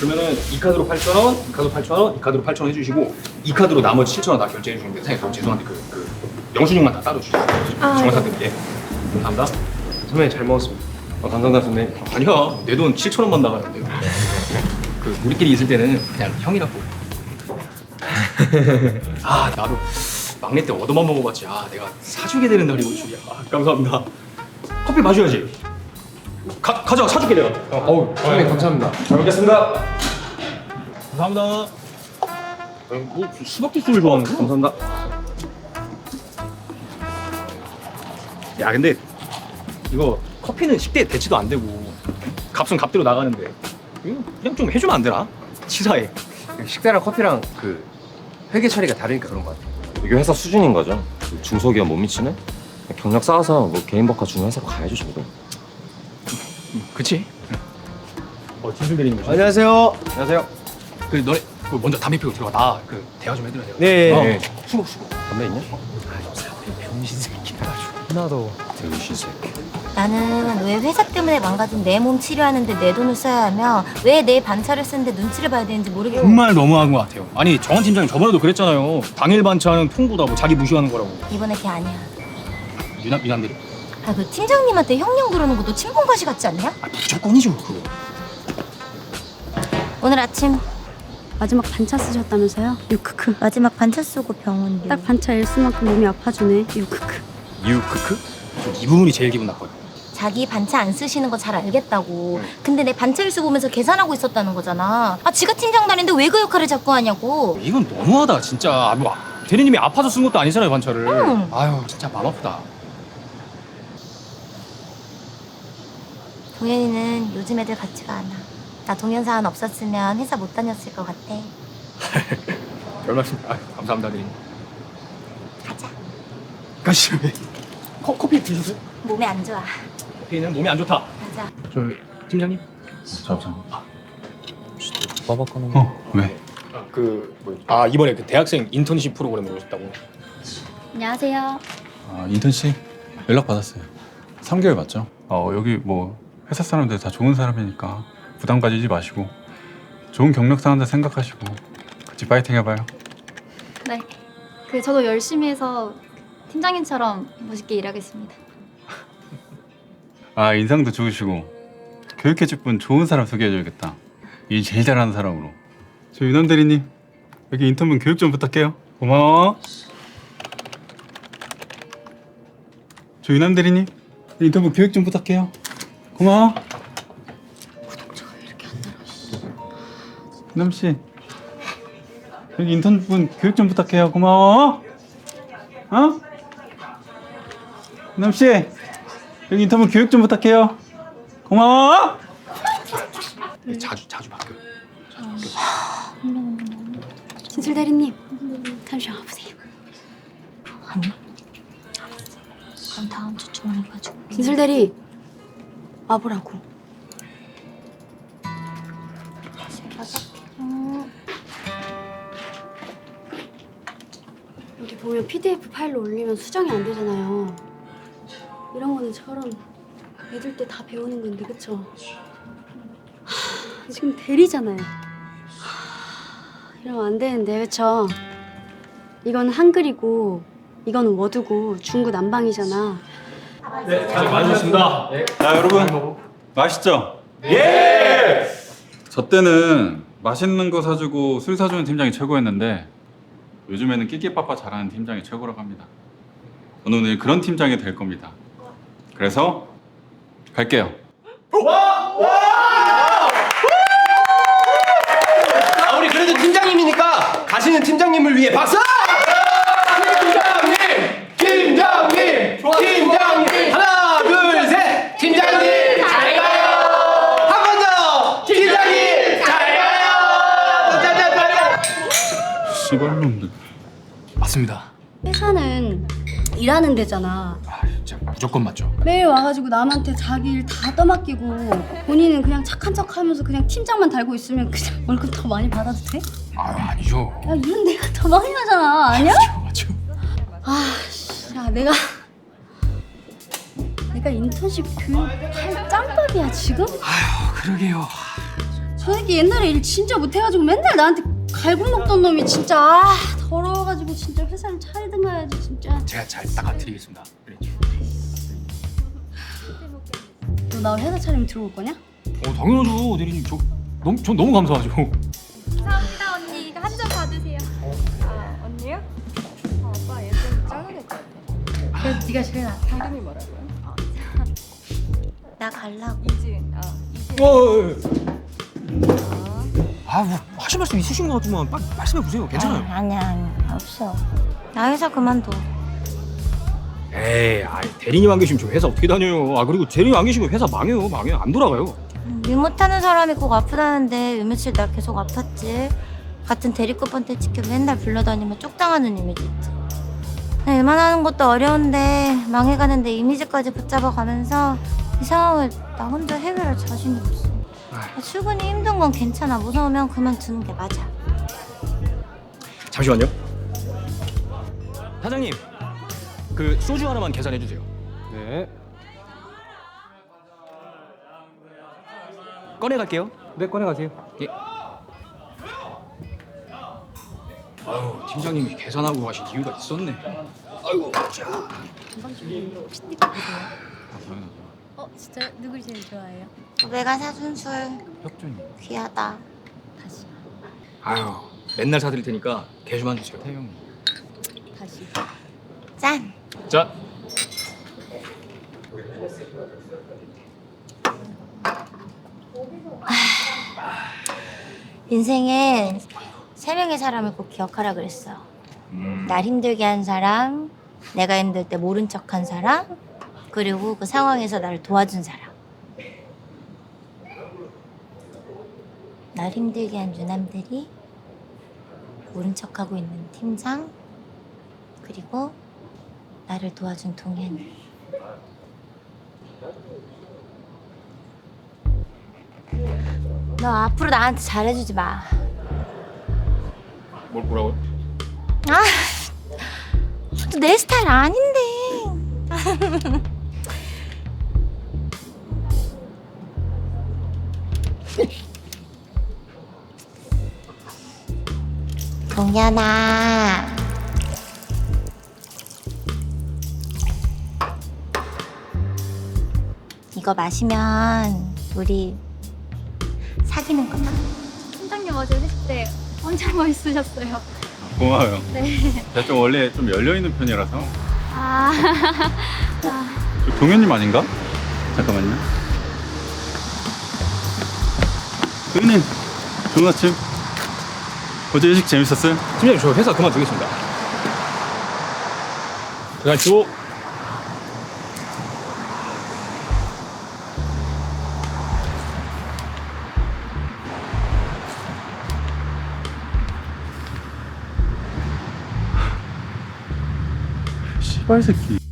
그러면은 이 카드로 8,000원, 이 카드로 8,000원, 이 카드로 8,000원 해주시고 이 카드로 나머지 7,000원 다 결제해 주시면 돼요. 사장님 그럼 죄송한데 그, 그 영수증만 다 따로 주시죠. 아, 정상 드릴게. 감사합니다. 선배님 잘 먹었습니다. 어, 감사합니다 선배님. 아니야 내 돈 7,000원만 나가는데. 그 우리끼리 있을 때는 그냥 형이라고. 아 나도 막내 때 얻어만 먹어봤지. 아 내가 사주게 되는 날이 올 줄이야. 아, 감사합니다. 커피 마셔야지. 가 가져 사줄게 내가. 어우 선배님 감사합니다. 잘 먹겠습니다. 감사합니다. 뭐 수박 주스를 좋아하는 거? 감사합니다. 야 근데 이거 커피는 식대에 대치도 안 되고 값은 값대로 나가는데 이거 그냥 좀 해주면 안 되나? 치사해. 식대랑 커피랑 그 회계 처리가 다르니까 그런 것 같아요. 이게 회사 수준인 거죠. 그 중소기업 못 미치네. 경력 쌓아서 뭐 개인 버카 주는 회사로 가야죠 저도. 그치? 어 진술 대리님 오셨네. 안녕하세요. 안녕하세요. 그 너네 그 먼저 담배 피고 들어가 나 그 대화 좀 해드려야 돼. 네. 어, 네. 수고 수고. 담배 있냐? 병신 새끼라 아주. 하나도. 대우신 새끼. 나는 왜 회사 때문에 망가진 내 몸 치료하는데 내 돈을 써야 하며 왜 내 반차를 쓰는데 눈치를 봐야 되는지 모르겠고 정말 너무한 것 같아요. 아니 정원 팀장님 저번에도 그랬잖아요. 당일 반차는 통보다 뭐 자기 무시하는 거라고. 이번에 걔 아니야 유남 대리. 아 그 팀장님한테 형령 그러는 것도 친분과시 같지 않냐? 아 무조건이죠 그거. 오늘 아침 마지막 반차 쓰셨다면서요? 유크크. 마지막 반차 쓰고 병원 딱 반차 일 수만큼 몸이 아파주네. 유크크. 유크크? 이 부분이 제일 기분 나빠요. 자기 반차 안 쓰시는 거 잘 알겠다고 근데 내 반차 일수 보면서 계산하고 있었다는 거잖아 아 지가 팀장 다닌데 왜 그 역할을 자꾸 하냐고 이건 너무하다 진짜. 아, 뭐 대리님이 아파서 쓴 것도 아니잖아요 반차를. 응. 아유 진짜 마음 아프다. 동현이는 요즘 애들 같지가 않아 나 동현 사안 없었으면 회사 못 다녔을 것 같아 별 말씀. 아 감사합니다 대리님. 가자 가시죠. 커, 커피 드셨어요? 몸에 안 좋아 커피는 몸에 안 좋다. 가자 저 팀장님. 잠시만. 빠바꿔놓은 어, 왜? 그 뭐, 아 이번에 그 대학생 인턴십 프로그램에 오셨다고. 안녕하세요. 아, 인턴십 연락 받았어요. 3개월 맞죠? 어, 여기 뭐 회사 사람들 다 좋은 사람이니까 부담 가지지 마시고 좋은 경력 쌓는다 생각하시고 같이 파이팅 해봐요. 네. 그 저도 열심히 해서 팀장님처럼 멋있게 일하겠습니다. 아, 인상도 좋으시고 교육해줄 분 좋은 사람 소개해줘야겠다. 일 제일 잘하는 사람으로. 저 유남 대리님 여기 인턴분 교육 좀 부탁해요. 고마워. 저 유남 대리님 인턴분 교육 좀 부탁해요. 고마워. 유남 씨 여기 인턴분 교육 좀 부탁해요. 고마워. 어? 유남 씨 여기 인턴분 교육 좀 부탁해요. 고마워. 자주 자주 바뀌어. 진술 대리님, 잠시 와보세요. 그럼 다음 주쯤 해가지고 진술 대리, 와보라고. 여기 보면 PDF 파일로 올리면 수정이 안 되잖아요. 이런 거는 처럼 애들 때 다 배우는 건데, 그쵸? 하, 지금 대리잖아요. 하, 이러면 안 되는데, 그쵸? 이건 한글이고, 이건 워드고, 중구 난방이잖아. 네, 잘 많으셨습니다. 자 여러분 맛있죠? 예! 저 때는 맛있는 거 사주고 술 사주는 팀장이 최고였는데 요즘에는 끼끼빠빠 잘하는 팀장이 최고라고 합니다. 저는 오늘 그런 팀장이 될 겁니다. 그래서 갈게요. 아 우리 그래도 팀장님이니까 가시는 팀장님을 위해 박수! 맞습니다. 회사는 일하는 데잖아. 아 진짜 무조건 맞죠. 매일 와가지고 남한테 자기 일 다 떠맡기고 본인은 그냥 착한 척 하면서 그냥 팀장만 달고 있으면 그냥 월급 더 많이 받아도 돼? 아유 아니죠. 야 이런 내가 더 많이 하잖아 아니야? 맞죠. 아, 씨, 야 내가 내가 인턴십 교육할 짬밥이야 지금? 아유 그러게요. 저 새끼 옛날에 일 진짜 못해가지고 맨날 나한테 갈굼 먹던 놈이 진짜 아 더러워가지고 진짜 회사를 차리든가 해야지 진짜 제가 잘 닦아드리겠습니다. 그래. 너나 회사 차리면 들어올 거냐? 어 당연하죠 대리님 저 너무 전 너무 감사하죠. 감사합니다 언니. 한 잔 받으세요. 아 언니요? 아, 오빠 예전 같아. 그래서 네가 제일 낫다 이름이 뭐라고요? 나 갈라고. 이지은. 아 이지은. 어. 예, 예. 아뭐 하실 말씀 있으신 것 같지만 빨리 말씀해 보세요. 괜찮아요. 아, 아니야 아니야 없어. 나 회사 그만둬. 에이, 아 대리님 안 계시면 저 회사 어떻게 다녀요? 아 그리고 대리님 안 계시면 회사 망해요, 망해요, 안 돌아가요. 일 못하는 사람이 꼭 아프다는데 요 며칠 나 계속 아팠지. 같은 대리급한테 찍혀 맨날 불러다니면 쪽당하는 이미지 있지. 나 일만 하는 것도 어려운데 망해가는데 이미지까지 붙잡아가면서 이 상황을 나 혼자 해결할 자신이 없어. 아휴. 출근이 힘든 건 괜찮아. 무서우면 그만두는 게 맞아. 잠시만요. 사장님, 그 소주 하나만 계산해 주세요. 네. 꺼내 갈게요. 네 꺼내 가세요. 예. 아유, 팀장님이 계산하고 가신 이유가 있었네. 아이고, 자. 어 진짜 누굴 제일 좋아해요? 내가 사준 술 혁준이, 귀하다. 다시 아유, 맨날 사드릴 테니까 개주만 주세요. 태영이. 다시 짠. 자, 인생엔 세 명의 사람을 꼭 기억하라 그랬어. 날 힘들게 한 사람, 내가 힘들 때 모른 척 한 사람, 그리고 그 상황에서 나를 도와준 사람. 날 힘들게 한 유남들이 모른 척하고 있는 팀장, 그리고 나를 도와준 동현이. 너 앞으로 나한테 잘해주지 마. 뭘 뭐라고요? 아, 또내 스타일 아닌데. 동현아. 이거 마시면 우리 사귀는 거다. 팀장님 어제 회식 때 엄청 멋있으셨어요. 고마워요. 네. 제가 좀 원래 좀 열려 있는 편이라서. 아. 저 동현님 아닌가? 잠깐만요. 동현님, 좋은 아침. 어제 회식 재밌었어요? 팀장님 저 회사 그만두겠습니다. 들어가시오. 씨발 새끼.